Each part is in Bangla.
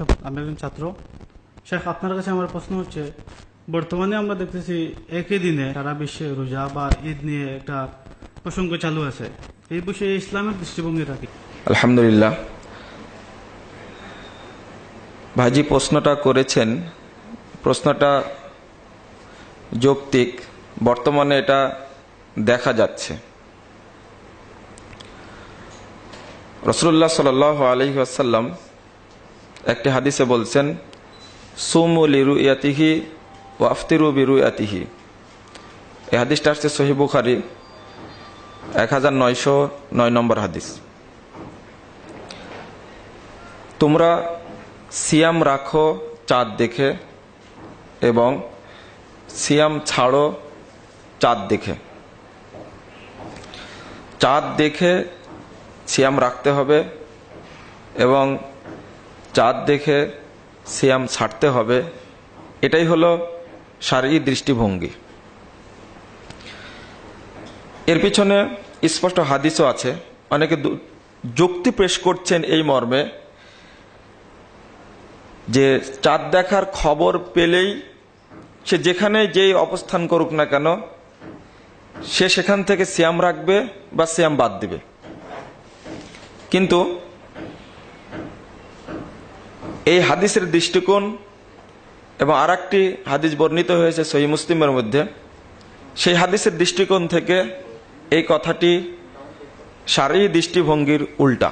আমি একজন ছাত্র। শেখ, আপনার কাছে আমার প্রশ্ন হচ্ছে, বর্তমানে আমরা দেখতেছি একই দিনে সারা বিশ্বে রোজা বা ঈদ নিয়ে একটা প্রসঙ্গ চালু আছে। এই বিষয়ে ইসলামের দৃষ্টিভঙ্গি রাখি। আলহামদুলিল্লাহ। ভাজি প্রশ্নটা করেছেন। প্রশ্নটা যৌক্তিক। বর্তমানে এটা দেখা যাচ্ছে। রসুল্লাহ সাল আলহি আসাল্লাম একটি হাদিসে বলছেন, সুমু লিরু ইয়াতিহি ও আফতিরু বিরু ইয়াতিহি এই হাদিসটা আসছে সহি বুখারি, এক হাজার নয়শো নয় নম্বর হাদিস। তোমরা সিয়াম রাখো চাঁদ দেখে এবং সিয়াম ছাড়ো চাঁদ দেখে। চাঁদ দেখে সিয়াম রাখতে হবে এবং চাঁদ দেখে সিয়াম ছাড়তে হবে, এটাই হলো শারীরিক দৃষ্টিভঙ্গি। এর পিছনে স্পষ্ট হাদিসও আছে, অনেকে যুক্তি পেশ করছেন এই মর্মে যে চাঁদ দেখার খবর পেলেই সে যেখানে যেই অবস্থান করুক না কেন, সে সেখান থেকে সিয়াম রাখবে বা সিয়াম বাদ দিবে। কিন্তু এই হাদিসের দৃষ্টিকোণ এবং আর একটি হাদিস বর্ণিত হয়েছে সহি মুসলিমের মধ্যে। সেই হাদিসের দৃষ্টিকোণ থেকে এই কথাটি সারি দৃষ্টিভঙ্গির উল্টা।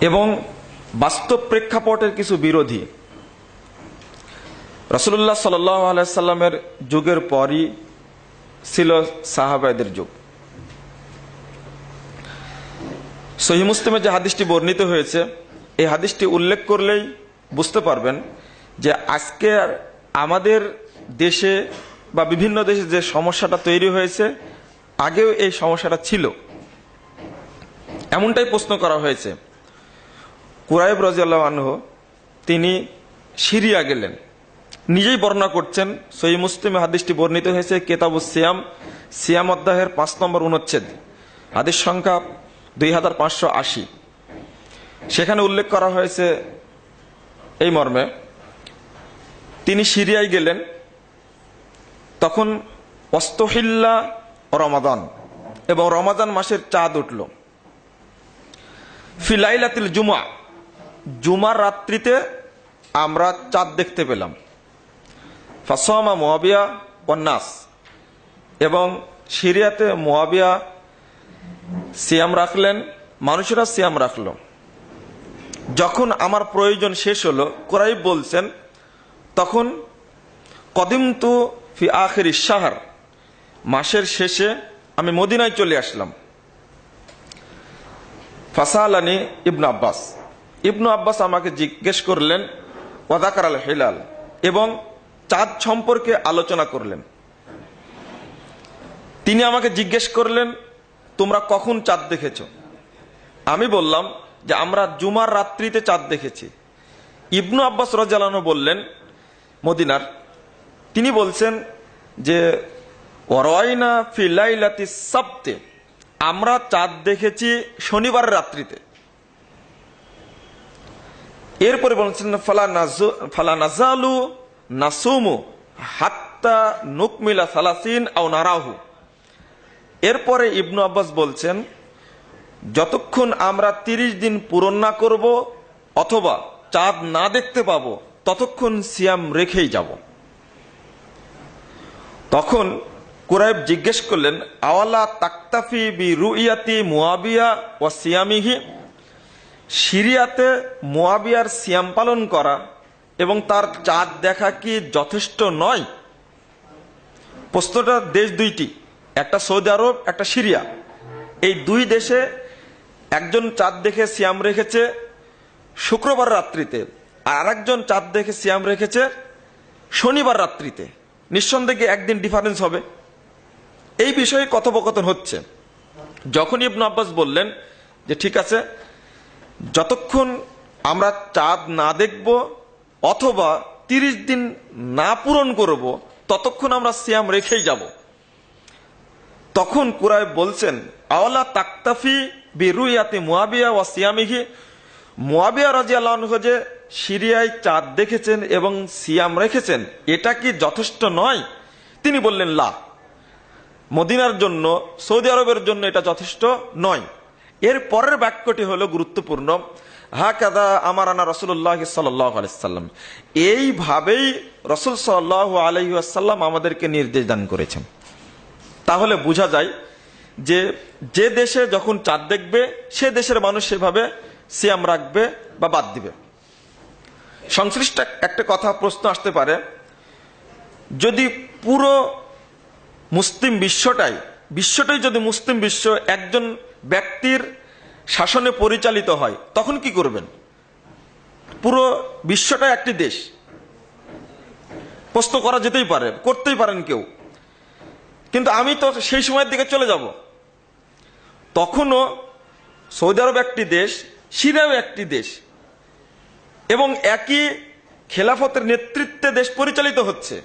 এবং বাস্তব প্রেক্ষাপটের কিছু বিরোধী। রসুল্লাহ সাল্লামের যুগের পরই ছিল সাহাবায়দের যুগ। সহি মুসলিমে যে হাদিসটি বর্ণিত হয়েছে, এই হাদিসটি উল্লেখ করলেই বুঝতে পারবেন যে আজকে আমাদের দেশে বা বিভিন্ন দেশে যে সমস্যাটা তৈরি হয়েছে, আগেও এই সমস্যাটা ছিল। এমনটাই প্রশ্ন করা হয়েছে। কুরাইব রাজিয়াল্লাহ আনহ, তিনি সিরিয়া গেলেন। নিজেই বর্ণনা করছেন সই মুসলিমে হাদিসটি বর্ণিত হয়েছে কেতাবু সিয়াম সিয়াম অধ্যায়ের পাঁচ নম্বর অনুচ্ছেদ। হাদিস সংখ্যা দুই হাজার পাঁচশো আশি। সেখানে উল্লেখ করা হয়েছে এই মর্মে, তিনি সিরিয়ায় গেলেন, তখন অস্তহিল্লা রমাদান এবং রমাদান মাসের চাঁদ উঠল। ফিলাইলাতিল জুমা জুমার রাত্রিতে আমরা চাঁদ দেখতে পেলাম। ফাসমা মোয়াবিয়া পন্নাস এবং সিরিয়াতে মোয়াবিয়া সিয়াম রাখলেন, মানুষেরা সিয়াম রাখল। যখন আমার প্রয়োজন শেষ হলো কোরাইব বলছেন, তখন কদিম তু ফি আখের শাহর, মাসের শেষে আমি মদিনায় চলে আসলাম। ফাসালানি ইবনু আব্বাস। ইবনু আব্বাস আমাকে জিজ্ঞেস করলেন ওয়াদাকার আল হেলাল, এবং চাঁদ সম্পর্কে আলোচনা করলেন। তিনি আমাকে জিজ্ঞেস করলেন তোমরা কখন চাঁদ দেখেছ? আমি বললাম যে আমরা জুমার রাত্রিতে চাঁদ দেখেছি। ইবনু আব্বাস রাজালানো বললেন, মদিনার, তিনি বলছেন যে ওরাইনা ফিলাইলাতি সাপ্তে আমরা চাঁদ দেখেছি শনিবার রাত্রিতে। এরপরে বলছেন, ফালা নাজু, ফালা নাজালু নাসুমু হাত্তা নুকমিলা সালাসিন আও নারাহু। এরপরে ইবনু আব্বাস বলছেন, যতক্ষণ আমরা তিরিশ দিন পূরণ না করব অথবা চাঁদ না দেখতে পাবো, ততক্ষণ সিয়াম রেখেই যাব। তখন কুরাইব জিজ্ঞেস করলেন, আওয়ালা তাক্তাফি বি রুইয়াতি মুয়াবিয়া ও সিয়ামিহি? সিরিয়াতে মোয়াবিয়ার সিয়াম পালন করা এবং তার চাঁদ দেখা কি যথেষ্ট নয়? প্রশ্নটা দেশ দুইটি। একটা সৌদি আরব, একটা সিরিয়া। এই দুই দেশে একজন চাঁদ দেখে সিয়াম রেখেছে শুক্রবার রাত্রিতে, আর একজন চাঁদ দেখে সিয়াম রেখেছে শনিবার রাত্রিতে। নিঃসন্দেহে একদিন ডিফারেন্স হবে। এই বিষয়ে কথোপকথন হচ্ছে। যখন ইবনু আব্বাস বললেন যে, ঠিক আছে, যতক্ষণ আমরা চাঁদ না দেখব অথবা তিরিশ দিন না পূরণ করব, ততক্ষণ আমরা সিয়াম রেখেই যাব। তখন কুরাই বলছেন, আওলা তাক্তাফি বিরুয়াতে মুয়াবিয়া ওয়া সিয়ামিহি? মোয়াবিয়া রাজি আল্লাহ যে সিরিয়ায় চাঁদ দেখেছেন এবং সিয়াম রেখেছেন, এটা কি যথেষ্ট নয়? তিনি বললেন, লা। মদিনার জন্য, সৌদি আরবের জন্য এটা যথেষ্ট নয়। এর পরের বাক্যটি হলো গুরুত্বপূর্ণ। হা কাদা আমার আনা রসুল্লাহ সাল্লাম। এইভাবেই রসুল সাল্লাহ আলহিহাসাল্লাম আমাদেরকে নির্দেশ দান করেছেন। তাহলে বোঝা যায় যে যে দেশে যখন চাঁদ দেখবে, সে দেশের মানুষ সেভাবে সিয়াম রাখবে বা বাদ দিবে। সংশ্লিষ্ট একটা কথা, প্রশ্ন আসতে পারে, যদি পুরো মুসলিম বিশ্বটাই বিশ্বটাই যদি মুসলিম বিশ্ব একজন ব্যক্তির শাসনে পরিচালিত হয়, তখন কি করবেন? পুরো বিশ্বটাই একটি দেশ। প্রশ্ন করা যেতেই পারে, করতেই পারেন কেউ। কিন্তু আমি তো সেই সময়ের দিকে চলে যাব। তখনও সৌদি আরব একটি দেশ, সিরিয়াও একটি দেশ, এবং একই খেলাফতের নেতৃত্বে দেশ পরিচালিত হচ্ছে।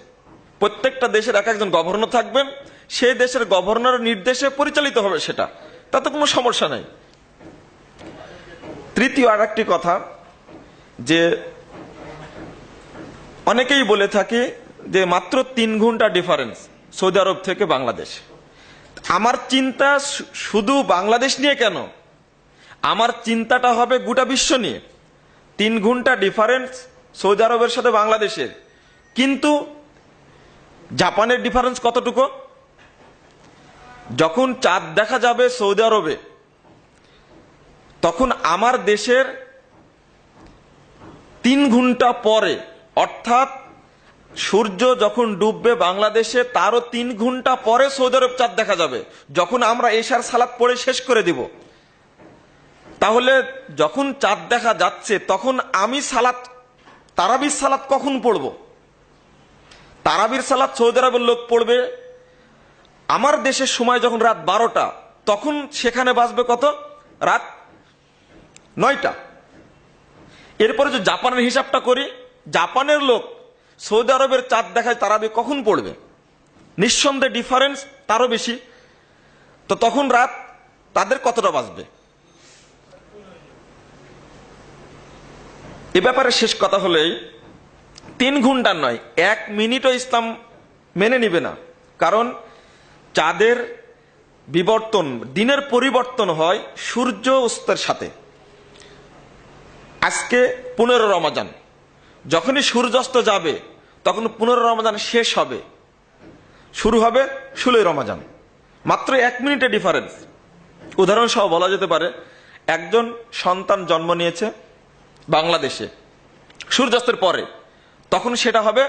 প্রত্যেকটা দেশের এক একজন গভর্নর থাকবেন, সেই দেশের গভর্নর নির্দেশে পরিচালিত হবে সেটা। তাতে কোনো সমস্যা নাই। তৃতীয় আর একটি কথা, যে অনেকেই বলে থাকে যে মাত্র তিন ঘণ্টা ডিফারেন্স সৌদি আরব থেকে বাংলাদেশ। আমার চিন্তা শুধু বাংলাদেশ নিয়ে কেন? আমার চিন্তাটা হবে গোটা বিশ্ব নিয়ে। তিন ঘণ্টা ডিফারেন্স সৌদি আরবের সাথে বাংলাদেশের। কিন্তু জাপানের ডিফারেন্স কতটুকু? যখন চাঁদ দেখা যাবে সৌদি আরবে, তখন আমার দেশের তিন ঘণ্টা পরে, অর্থাৎ সূর্য যখন ডুববে বাংলাদেশে, তারও তিন ঘণ্টা পরে সৌদি আরব চাঁদ দেখা যাবে। যখন আমরা এশার সালাদ পড়ে শেষ করে দিব। তাহলে যখন চাঁদ দেখা যাচ্ছে, তখন আমি সালাত তারাবির সালাত কখন পড়ব? তারাবির সালাত সৌদি আরবের লোক পড়বে। আমার দেশের সময় যখন রাত বারোটা, তখন সেখানে বাজবে কত? রাত নয়টা। এরপরে যে জাপানের হিসাবটা করি, জাপানের লোক সৌদি আরবের চাঁদ দেখায় তারাবি কখন পড়বে? নিঃসন্দেহে ডিফারেন্স তারও বেশি। তো তখন রাত তাদের কতটা বাজবে? এ ব্যাপারে শেষ কথা হলেই তিন ঘণ্টা নয়, এক মিনিটও ইসলাম মেনে নিবে না। কারণ চাঁদের বিবর্তন, দিনের পরিবর্তন হয় সূর্য অস্তের সাথে। আজকে পনেরো রমাজান। যখনই সূর্যাস্ত যাবে তখন পনেরো রমাজান শেষ হবে। শুরু হবে ষোলোই রমাজান। মাত্র এক মিনিটের ডিফারেন্স উদাহরণ সহ বলা যেতে পারে, একজন সন্তান জন্ম নিয়েছে বাংলাদেশে, সূর্যাস্তের পরে। তখন সেটা হবে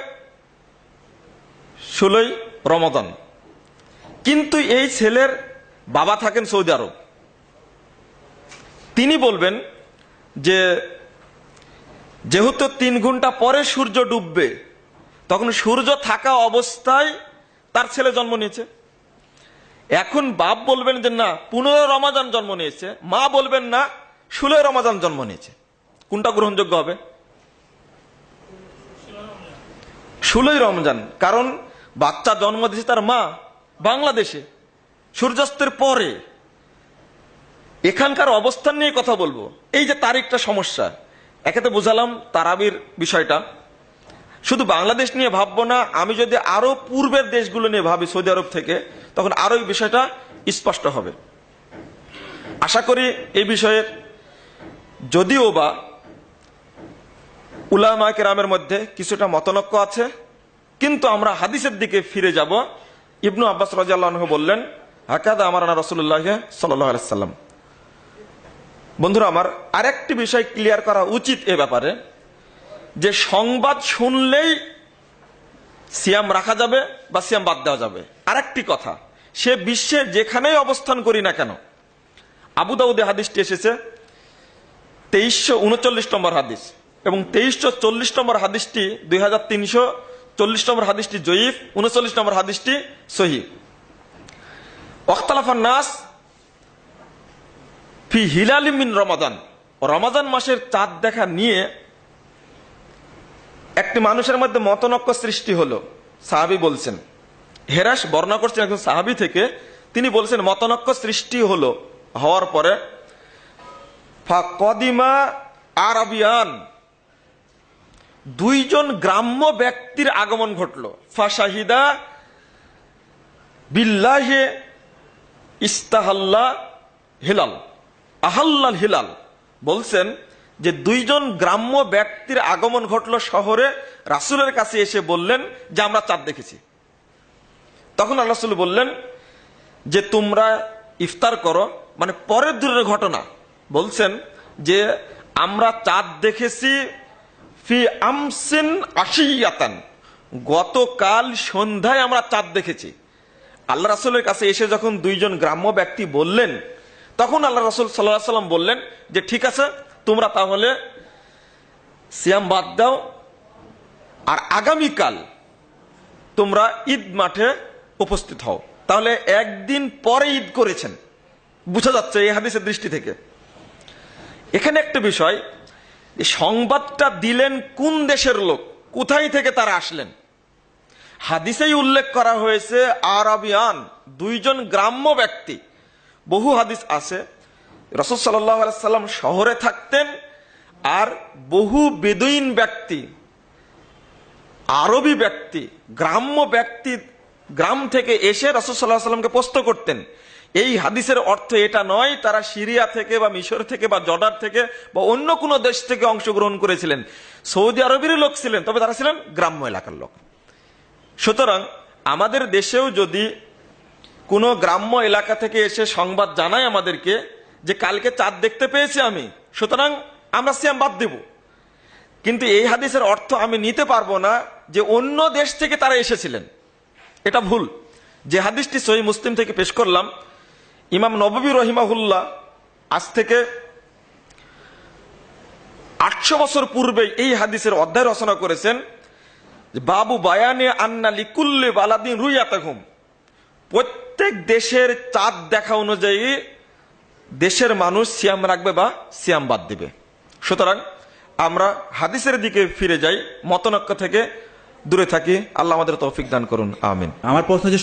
ষোলোই রমাদান কিন্তু এই ছেলের বাবা থাকেন সৌদি আরব। তিনি বলবেন যে, যেহেতু তিন ঘণ্টা পরে সূর্য ডুববে তখন সূর্য থাকা অবস্থায় তার ছেলে জন্ম নিয়েছে। এখন বাপ বলবেন যে, না পনেরো রমাজান জন্ম নিয়েছে। মা বলবেন, না ষোলোই রমাজান জন্ম নিয়েছে। কোনটা গ্রহণযোগ্য হবে? ষোলোই রমজান। কারণ বাচ্চা জন্ম দিয়েছে তার মা বাংলাদেশে, সূর্যাস্তের পরে। এখানকার অবস্থান নিয়ে কথা বলব। এই যে তারিখটা সমস্যা, একে তো বুঝালাম তারাবির বিষয়টা। শুধু বাংলাদেশ নিয়ে ভাববো না, আমি যদি আরও পূর্বের দেশগুলো নিয়ে ভাবি, সৌদি আরব থেকে, তখন আরও এই বিষয়টা স্পষ্ট হবে। আশা করি এই বিষয়ের যদিও বা উলামা কেরামের মধ্যে কিছুটা মতনক্য আছে, কিন্তু আমরা হাদিসের দিকে ফিরে যাব। ইবনু আব্বাস রাজিয়াল্লাহ বললেন হাকাদা আমার আনা রসুল্লাহ সাল্লাম বন্ধুরা, আমার আরেকটি বিষয় ক্লিয়ার করা উচিত এ ব্যাপারে। যে সংবাদ শুনলেই সিয়াম রাখা যাবে বা সিয়াম বাদ দেওয়া যাবে। আরেকটি কথা, সে বিশ্বের যেখানেই অবস্থান করি না কেন, আবু দাউদে হাদিসটি এসেছে, তেইশশো উনচল্লিশ নম্বর হাদিস। এবং তেইশশো চল্লিশ নম্বর হাদিসটি, দুই হাজার তিনশো চল্লিশ নম্বর হাদিসটি জয়ীফ, উনচল্লিশ নম্বর হাদিসটি সহি। অখতালাফার নাস ফি হিলালিমিন রমাদান। রমাদান মাসের চাঁদ দেখা নিয়ে একটি মানুষের মধ্যে মতনক্য সৃষ্টি হলো। সাহাবি বলছেন, হেরাস বর্ণনা করছেন একজন সাহাবি থেকে, তিনি বলছেন, মতনক্য সৃষ্টি হলো। হওয়ার পরে কদিমা আরবিয়ান, দুইজন গ্রাম্য ব্যক্তির আগমন ঘটল। ফাশাহিদা বিল্লাহে ইস্তাহাল্লা হিলাল, আহাল্লাল হিলাল বলছেন যে দুইজন গ্রাম্য ব্যক্তির আগমন ঘটল শহরে, রাসুলের কাছে এসে বললেন যে, আমরা চাঁদ দেখেছি। তখন আল্লাহ বললেন যে, তোমরা ইফতার করো। মানে পরের দূরের ঘটনা বলছেন যে, আমরা চাঁদ দেখেছি ফি আমসিন আশিয়াতান। গতকাল সন্ধ্যায় আমরা চাঁদ দেখেছি। আল্লাহ রাসূলের কাছে এসে যখন দুইজন গ্রাম্য ব্যক্তি বললেন, তখন আল্লাহ রাসুল সাল্লাহ সাল্লাম বললেন যে, ঠিক আছে তোমরা তাহলে সিয়াম বাদ দাও। আর আগামীকাল তোমরা ঈদ মাঠে উপস্থিত হও। তাহলে একদিন পরে ঈদ করেছেন। বুঝা যাচ্ছে এই হাদিসের দৃষ্টি থেকে। এখানে একটা বিষয় সংবাদটা দিলেন কোন দেশের লোক? কোথায় থেকে তারা আসলেন? হাদিসেই উল্লেখ করা হয়েছে, আরবিয়ান, দুইজন গ্রাম্য ব্যক্তি। বহু হাদিস আছে। রসদ সাল্লাম শহরে থাকতেন আর বহু বেদুইন ব্যক্তি, আরবি ব্যক্তি, গ্রাম্য ব্যক্তি, গ্রাম থেকে এসে রসদাল্লাহ সাল্লামকে প্রস্ত করতেন, এই হাদিসের অর্থ এটা নয়, তারা সিরিয়া থেকে বা মিশর থেকে বা জর্ডার থেকে বা অন্য কোনো দেশ থেকে অংশগ্রহণ করেছিলেন। সৌদি আরবের লোক ছিলেন, তবে তারা ছিলেন গ্রাম্য এলাকার লোক। সুতরাং আমাদের দেশেও যদি কোনো গ্রাম্য এলাকা থেকে এসে সংবাদ জানায় আমাদেরকে যে কালকে চাঁদ দেখতে পেয়েছি আমি, সুতরাং আমরা সিয়াম বাদ দেব। কিন্তু এই হাদিসের অর্থ আমি নিতে পারব না যে অন্য দেশ থেকে তারা এসেছিলেন। এটা ভুল। যে হাদিসটি সহি মুসলিম থেকে পেশ করলাম, ইমাম নববী রহিমাহুল্লাহ আজ থেকে আটশো বছর পূর্বে এই হাদিসের অধ্যায় রচনা করেছেন বাবু বায়ানে আন্না লিকুল্লে বালাদিন রুইয়াতাহুম। প্রত্যেক দেশের চাঁদ দেখা অনুযায়ী দেশের মানুষ সিয়াম রাখবে বা সিয়াম বাদ দিবে। সুতরাং আমরা হাদিসের দিকে ফিরে যাই, মতনক্য থেকে দূরে থাকি। আল্লাহ আমাদের তৌফিক দান করুন। আমিন। আমার প্রশ্ন যে